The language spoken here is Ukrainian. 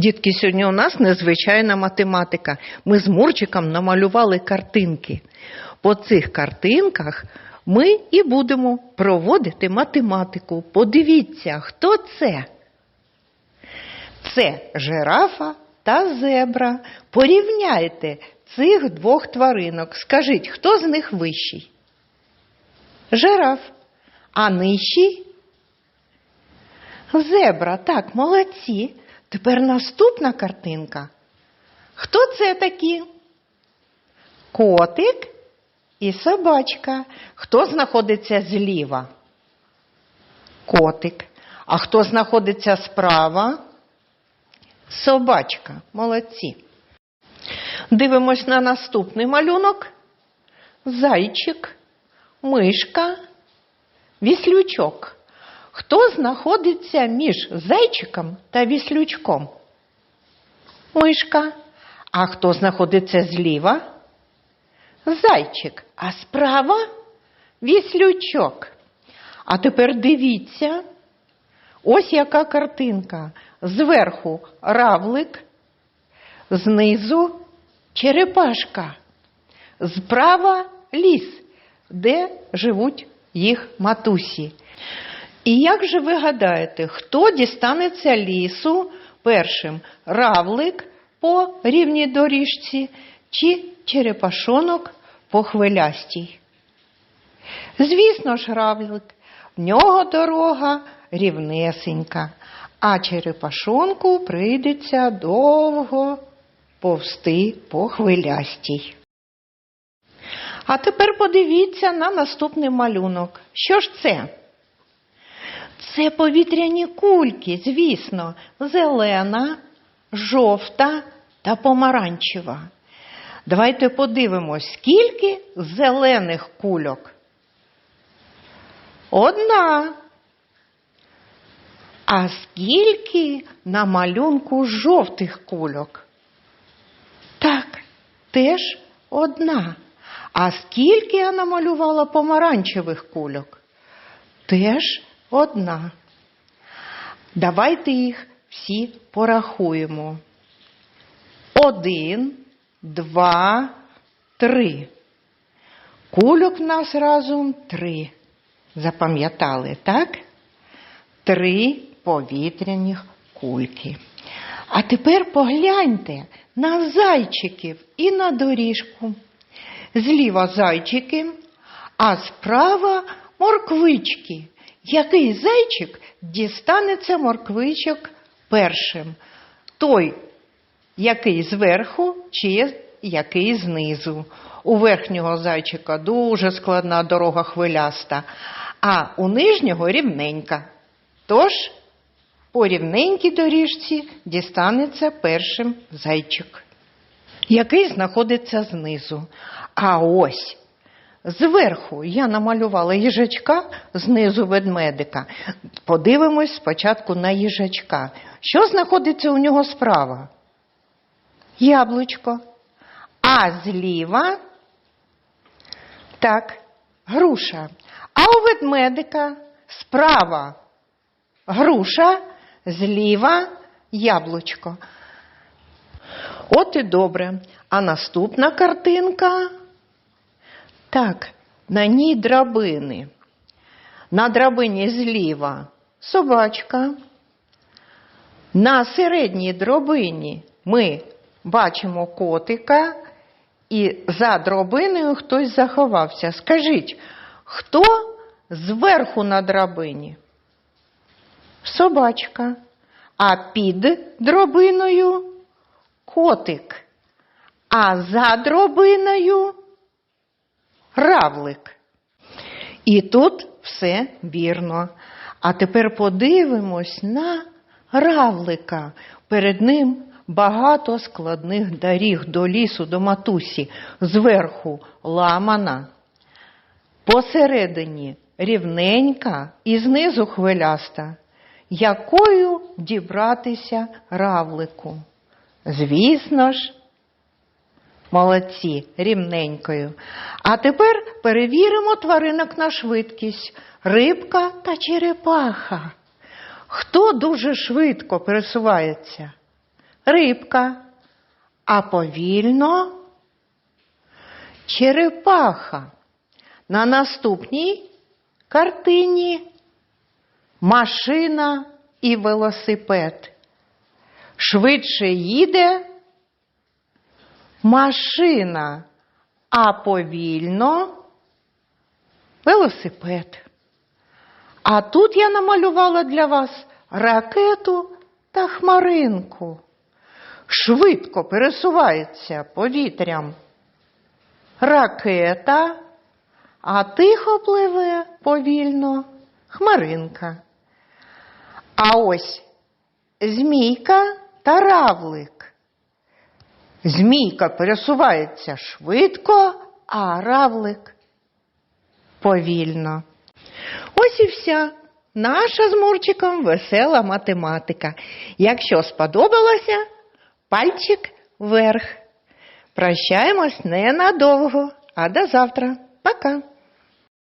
Дітки, сьогодні у нас незвичайна математика. Ми з Мурчиком намалювали картинки. По цих картинках ми і будемо проводити математику. Подивіться, хто це? Це жирафа та зебра. Порівняйте цих двох тваринок. Скажіть, хто з них вищий? Жираф. А нижчий? Зебра, так, молодці. Тепер наступна картинка. Хто це такі? Котик і собачка. Хто знаходиться зліва? Котик. А хто знаходиться справа? Собачка. Молодці. Дивимось на наступний малюнок. Зайчик, мишка, віслючок. Хто знаходиться між зайчиком та віслючком? Мишка. А хто знаходиться зліва? Зайчик. А справа віслючок. А тепер дивіться. Ось яка картинка. Зверху равлик, знизу черепашка, справа ліс, де живуть їх матусі. І як же ви гадаєте, хто дістанеться лісу першим? Равлик по рівній доріжці чи черепашонок по хвилястій? Звісно ж, равлик, в нього дорога рівнесенька, а черепашонку прийдеться довго повсти по хвилястій. А тепер подивіться на наступний малюнок. Що ж це? Це повітряні кульки, звісно, зелена, жовта та помаранчева. Давайте подивимось, скільки зелених кульок. Одна. А скільки на малюнку жовтих кульок? Так, теж одна. А скільки я намалювала помаранчевих кульок? Теж одна. Давайте їх всі порахуємо. Один, два, три. Кульок в нас разом три. Запам'ятали, так? Три повітряних кульки. А тепер погляньте на зайчиків і на доріжку. Зліва зайчики, а справа морквички. Який зайчик дістанеться морквичок першим? Той, який зверху, чи який знизу. У верхнього зайчика дуже складна дорога хвиляста, а у нижнього рівненька. Тож по рівненькій доріжці дістанеться першим зайчик, який знаходиться знизу. А ось зверху я намалювала їжачка, знизу ведмедика. Подивимось спочатку на їжачка. Що знаходиться у нього справа? Яблучко. А зліва так, груша. А у ведмедика справа груша, зліва яблучко. От і добре. А наступна картинка. Так, на ній драбини. На драбині зліва собачка. На середній дробині ми бачимо котика, і за дробиною хтось заховався. Скажіть, хто зверху на драбині? Собачка. А під дробиною котик. А за дробиною равлик. І тут все вірно. А тепер подивимось на равлика. Перед ним багато складних доріг до лісу, до матусі. Зверху ламана, посередині рівненька і знизу хвиляста. Якою дібратися равлику? Звісно ж, молодці, рівненькою. А тепер перевіримо тваринок на швидкість. Рибка та черепаха. Хто дуже швидко пересувається? рибка, а повільно черепаха. На наступній картині машина і велосипед. Швидше їде машина, а повільно велосипед. А тут я намалювала для вас ракету та хмаринку. Швидко пересувається повітрям ракета, а тихо пливе повільно хмаринка. А ось змійка та равлик. Змійка пересувається швидко, а равлик повільно. Ось і вся наша з Мурчиком весела математика. Якщо сподобалося, пальчик вверх. Прощаємось ненадовго, а до завтра. Пока.